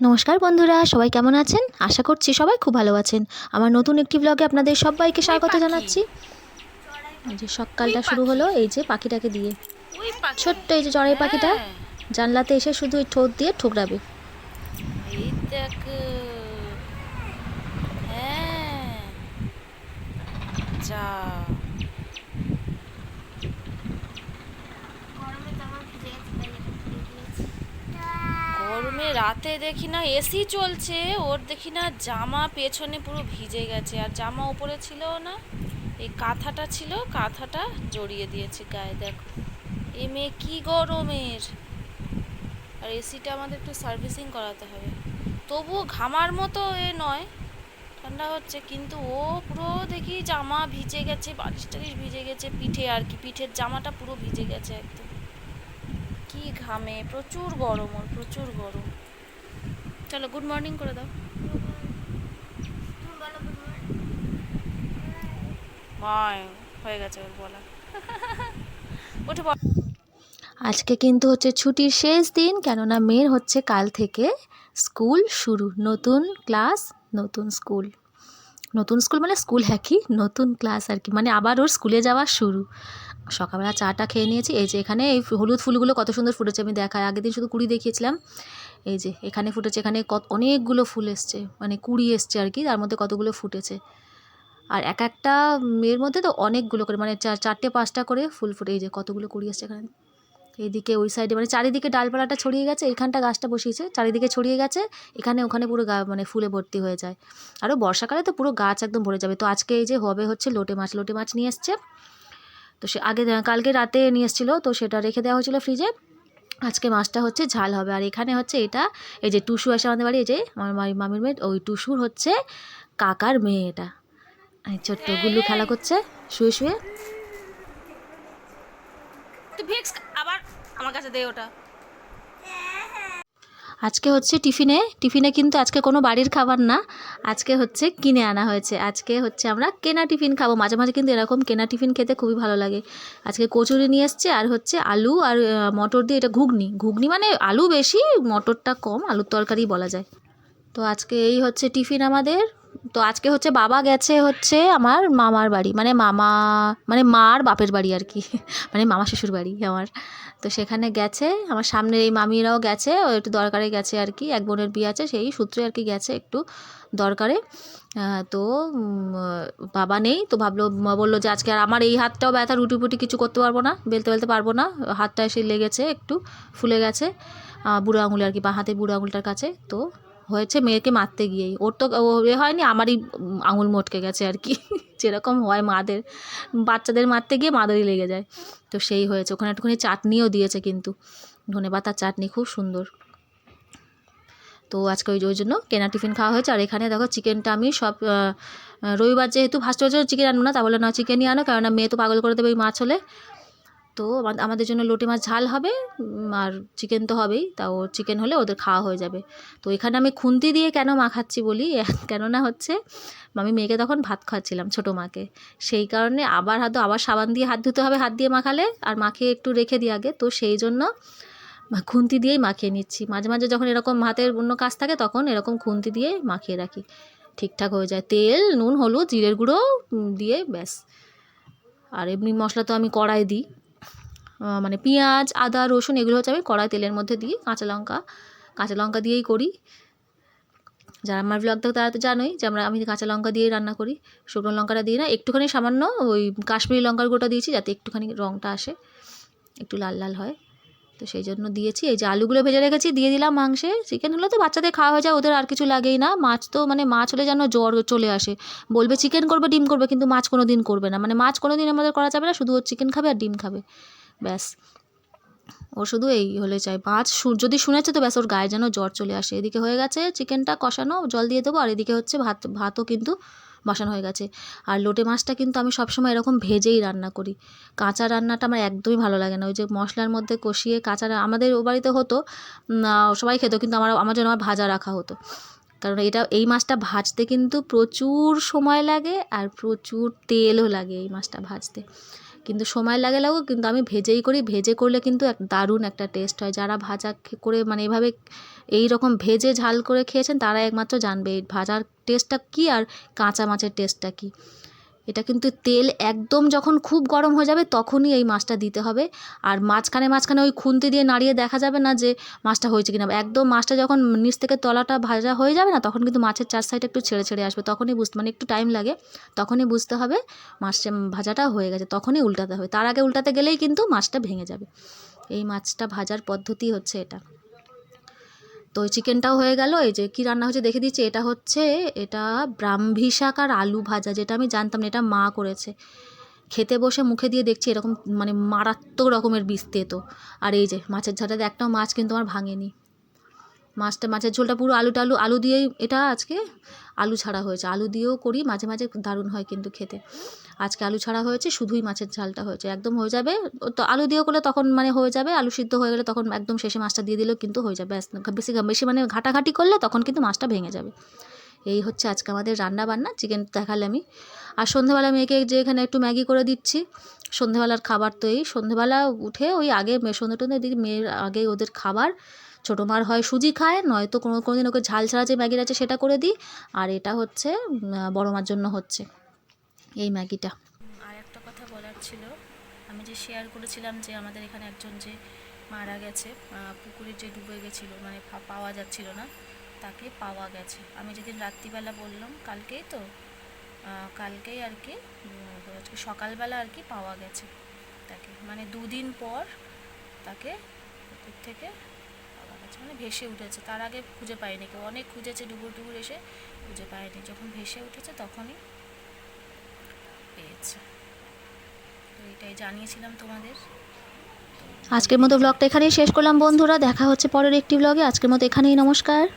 নমস্কার বন্ধুরা সবাই কেমন আছেন? আশা করছি সবাই খুব ভালো আছেন। আমার নতুন একটি ব্লগে আপনাদের সবাইকে স্বাগত। জানাচ্ছি। এই যে সকালটা শুরু হলো এই যে পাখিটাকে দিয়ে। ছোট্ট এই যে চড়াই পাখিটা হ্যাঁ, জানলাতে এসে শুধু ওই ঠোঁট দিয়ে ঠোকরাবে। হ্যাঁ। গরমে রাতে দেখি না এসি চলছে, ওর দেখি না জামা পেছনে পুরো ভিজে গেছে, আর জামা উপরে ছিল না, এই কাঁথাটা ছিল, কাঁথাটা জড়িয়ে দিয়েছে গায়ে, দেখো। এ মেয়ে কী গরমের। আর এসিটা আমাদের একটু সার্ভিসিং করাতে হবে। তবুও ঘামার মতো এ নয়, ঠান্ডা হচ্ছে, কিন্তু ও পুরো দেখি জামা ভিজে গেছে, বালিশ টালিশ ভিজে গেছে, পিঠে আর কি, পিঠের জামাটা পুরো ভিজে গেছে একদম। কি ঘামে? প্রচুর গরম ওর, প্রচুর গরম। চলো গুড মর্নিং করে দাও। হয়ে গেছে ওর বলা। পড় আজকে কিন্তু হচ্ছে ছুটির শেষ দিন, কেননা মেয়ের হচ্ছে কাল থেকে স্কুল শুরু, নতুন ক্লাস, নতুন স্কুল। নতুন স্কুল মানে স্কুল হ্যাঁ কি? নতুন ক্লাস আর কি। মানে আবার ওর স্কুলে যাওয়া শুরু। সকালবেলা চাটা খেয়ে নিয়েছি। এই যে এখানে এই হলুদ ফুলগুলো কত সুন্দর ফুটেছে আমি দেখাই। আগের দিন শুধু কুড়ি দেখিয়েছিলাম। এই যে এখানে ফুটেছে, এখানে কত অনেকগুলো ফুল এসছে। মানে কুড়ি এসছে আর কি। তার মধ্যে কতগুলো ফুটেছে। আর এক একটা এর মধ্যে তো অনেকগুলো করে মানে চার চারটে পাঁচটা করে ফুল ফুটে। এই যে কতগুলো কুড়ি এসছে এখানে। এইদিকে ওই সাইডে মানে চারিদিকে ডালপালাটা ছড়িয়ে গেছে, এইখানটা গাছটা বসিয়েছে, চারিদিকে ছড়িয়ে গেছে, এখানে ওখানে পুরো গা মানে ফুলে ভর্তি হয়ে যায়। আরও বর্ষাকালে তো পুরো গাছ একদম ভরে যাবে। তো আজকে এই যে হবে হচ্ছে লোটে মাছ লোটে মাছ নিয়ে এসছে। তো সে আগে কালকে রাতে নিয়ে এসেছিল, তো সেটা রেখে দেওয়া হয়েছিল ফ্রিজে আজকে মাছটা হচ্ছে ঝাল হবে। আর এখানে হচ্ছে এটা, এই যে টুসু আসে আমাদের বাড়ি, এই যে আমার মামি- মামির মেয়ে, ওই টুসুর হচ্ছে কাকার মেয়ে এটা। ছোট্ট গুল্লু খেলা করছে, শুয়ে শুয়ে। আবার আমার কাছে দে ওটা। আজকে হচ্ছে টিফিনে টিফিনে কিন্তু আজকে কোনো বাড়ির খাবার না। আজকে হচ্ছে কিনে আনা হয়েছে। আজকে হচ্ছে আমরা কেনা টিফিন খাব। মাঝে মাঝে কিন্তু এরকম কেনা টিফিন খেতে খুবই ভালো লাগে। আজকে কচুরি নিয়ে এসছে আর হচ্ছে আলু আর মটর দিয়ে এটা ঘুগনি। ঘুগনি মানে আলু বেশি, মটরটা কম, আলুর তরকারি বলা যায়। তো আজকে এই হচ্ছে টিফিন আমাদের। তো আজকে হচ্ছে বাবা গেছে হচ্ছে আমার মামার বাড়ি মানে মামা মানে মার বাপের বাড়ি আর কি মানে মামা শ্বশুর বাড়ি আমার। তো সেখানে গেছে, আমার সামনের এই মামিরাও গেছে, ও একটু দরকারে গেছে আর কি, এক বোনের বিয়ে আছে, সেই সূত্রে আর কি গেছে একটু দরকারে। তো বাবা নেই, তো ভাবলো বলল যে আজকে আর আমার এই হাতটাও ব্যথা রুটি ফুটি কিছু করতে পারব না, বেলতে বেলতে পারব না, হাতটা এসে লেগেছে, একটু ফুলে গেছে বুড়ো আঙুলে আর কি, বা হাতে বুড়ো আঙুলটার কাছে, তো হয়েছে মেয়েকে মারতে গিয়েই। ওর তো এ হয়নি, আমারই আঙুল মটকে গেছে আর কি। যেরকম হয় মাদের, বাচ্চাদের মারতে গিয়ে মাদেরই লেগে যায়। তো সেই হয়েছে, ওখানে একটুখানি চাটনিও দিয়েছে কিন্তু। ধনে পাতার চাটনি খুব সুন্দর। তো আজকে ওই ওই জন্য কেনা টিফিন খাওয়া হয়েছে। আর এখানে দেখো চিকেনটা আমি সব রবিবার যেহেতু বছর চিকেন আনব না, তা বলে না চিকেনই আনো। কেননা মেয়ে তো পাগল করে দেবে এই মাছ হলে। তো আমাদের জন্য লোটে মাছ ঝাল হবে আর চিকেন তো হবেই, তাও চিকেন হলে ওদের খাওয়া হয়ে যাবে। তো এখানে আমি খুন্তি দিয়ে কেন মাখাচ্ছি বলি? কেননা হচ্ছে, আমি মেয়েকে তখন ভাত খাওয়াচ্ছিলাম, ছোটো মাকে। সেই কারণে আবার হাত আবার সাবান দিয়ে হাত ধুতে হবে, হাত দিয়ে মাখালে আর মাখিয়ে একটু রেখে দিই আগে। তো সেই জন্য খুন্তি দিয়েই মাখিয়ে নিচ্ছি। মাঝে মাঝে যখন এরকম হাতের অন্য কাজ থাকে, তখন এরকম খুন্তি দিয়ে মাখিয়ে রাখি। ঠিকঠাক হয়ে যায়। তেল, নুন, হলুদ, জিরের গুঁড়ো দিয়ে ব্যাস। আর এমনি মশলা তো আমি কড়াই দিই। মানে পেঁয়াজ, আদা, রসুন এগুলো হচ্ছে আমি কড়াই তেলের মধ্যে দিই, কাঁচা লঙ্কা। কাঁচা লঙ্কা দিয়েই করি। যারা আমার ব্লগ দেখো তারা তো জানোই যে আমরা, আমি কাঁচা লঙ্কা দিয়েই রান্না করি। শুকনো লঙ্কাটা দিই না, একটুখানি সামান্য ওই কাশ্মীরি লঙ্কার গোটা দিয়েছি যাতে একটুখানি রঙটা আসে, একটু লাল লাল হয়। তো সেই জন্য দিয়েছি। এই যে আলুগুলো ভেজে রেখেছি, দিয়ে দিলাম মাংসে। চিকেন হলে তো বাচ্চাদের খাওয়া হয়ে যায়, ওদের আর কিছু লাগেই না। মাছ তো মানে মাছ হলে যেন জ্বর চলে আসে। বলবে, চিকেন করবে, ডিম করবে, কিন্তু মাছ কোনো দিন করবে না। মানে মাছ কোনো দিন আমাদের করা যাবে না, শুধু ও চিকেন খাবে আর ডিম খাবে। ব্যাস। ও শুধু এই হলে চাই। শু- যদি শুনেছে তো ব্যাস, ওর গায়ে যেন জ্বর চলে আসে। এদিকে হয়ে গেছে চিকেনটা কষানো, জল দিয়ে দেবো, আর এদিকে হচ্ছে ভাত, ভাতও কিন্তু বসানো হয়ে গেছে। আর লোটে মাছটা কিন্তু আমি সবসময় এরকম ভেজেই রান্না করি। কাঁচা রান্নাটা আমার একদমই ভালো লাগে না। ওই যে মশলার মধ্যে কষিয়ে কাঁচা আমাদের ও বাড়িতে হতো সবাই খেত, কিন্তু আমার আমার জন্য আমার ভাজা রাখা হতো। কারণ এটা, এই মাছটা ভাজতে কিন্তু প্রচুর সময় লাগে, আর প্রচুর তেলও লাগে এই মাছটা ভাজতে। কিন্তু সময় লাগে লাগুক, কিন্তু আমি ভেজেই করি। ভেজে করলে কিন্তু এক দারুণ একটা টেস্ট হয়। যারা ভাজা করে মানে এভাবে এই রকম ভেজে ঝাল করে খেয়েছেন, তারা একমাত্র জানবে এই ভাজার টেস্টটা কী আর কাঁচা মাছের টেস্টটা কী। এটা কিন্তু তেল একদম যখন খুব গরম হয়ে যাবে তখনই এই মাছটা দিতে হবে। আর মাঝখানে মাঝখানে ওই খুন্তি দিয়ে নাড়িয়ে দেখা যাবে না যে মাছটা হয়েছে কিনা। একদম মাছটা যখন নিচ থেকে তলাটা ভাজা হয়ে যাবে না তখন কিন্তু মাছের চার সাইড একটু ছেড়ে ছেড়ে আসবে। তখনই বুঝতে মানে একটু টাইম লাগে। তখনই বুঝতে হবে মাছটা ভাজাটা হয়ে গেছে। তখনই উল্টাতে হবে। তার আগে উল্টাতে গেলেই কিন্তু মাছটা ভেঙে যাবে। এই মাছটা ভাজার পদ্ধতি হচ্ছে এটা। তো ওই চিকেনটাও হয়ে গেল। এই যে কী রান্না হচ্ছে দেখে দিচ্ছি। এটা হচ্ছে, এটা ব্রাহ্মী আর আলু ভাজা, যেটা আমি জানতাম না, এটা মা করেছে। খেতে বসে মুখে দিয়ে দেখছি এরকম মানে মারাত্মক রকমের বিষ তেতো আর এই যে মাছের ঝাঁটাতে একটাও মাছ কিন্তু আমার ভাঙেনি। মাছটা, মাছের ঝোলটা পুরো আলু টালু, আলু দিয়েই এটা আজকে আলু ছাড়া হয়েছে। আলু দিয়েও করি, মাঝে মাঝে দারুণ হয় কিন্তু খেতে। আজকে আলু ছাড়া হয়েছে, শুধুই মাছের ঝালটা হয়েছে। একদম হয়ে যাবে, তো আলু দিয়েও করলে তখন মানে হয়ে যাবে, আলু সিদ্ধ হয়ে গেলে তখন একদম শেষে মাছটা দিয়ে দিলেও কিন্তু হয়ে যাবে। বেশি বেশি মানে ঘাটাঘাটি করলে তখন কিন্তু মাছটা ভেঙে যাবে। এই হচ্ছে আজকে আমাদের রান্না বান্না, চিকেন দেখালে আমি। আর সন্ধেবেলা মেয়েকে যে এখানে একটু ম্যাগি করে দিচ্ছি, সন্ধেবেলার খাবার তো এই। সন্ধেবেলা উঠে ওই আগে সন্ধে টন্ধে দিকে মেয়ের আগে ওদের খাবার ছোটো মার হয় সুজি খায়, নয়তো কোনো কোনো দিন ওকে ঝাল ছাড়া যে ম্যাগির আছে সেটা করে দিই। আর এটা হচ্ছে বড় মার জন্য হচ্ছে এই ম্যাগিটা। আর একটা কথা বলার ছিল, আমি যে শেয়ার করেছিলাম যে আমাদের এখানে একজন যে মারা গেছে পুকুরে যে ডুবে গেছিল মানে পাওয়া যাচ্ছিল না, তাকে পাওয়া গেছে। আমি যেদিন রাত্রিবেলা বললাম, কালকেই তো কালকেই আর কি সকালবেলা আর কি পাওয়া গেছে তাকে। মানে দুদিন পর তাকে পুকুর থেকে পাওয়া মানে ভেসে উঠেছে। তার আগে খুঁজে পায়নি কেউ। অনেক খুঁজেছে, ডুবুর ডুবুর এসে খুঁজে পায়নি। যখন ভেসে উঠেছে তখনই পেয়েছে। তো এটাই জানিয়েছিলাম তোমাদের। আজকের মতো ব্লগটা এখানেই শেষ করলাম। বন্ধুরা, দেখা হচ্ছে পরের একটি ব্লগে। আজকের মতো এখানেই। নমস্কার।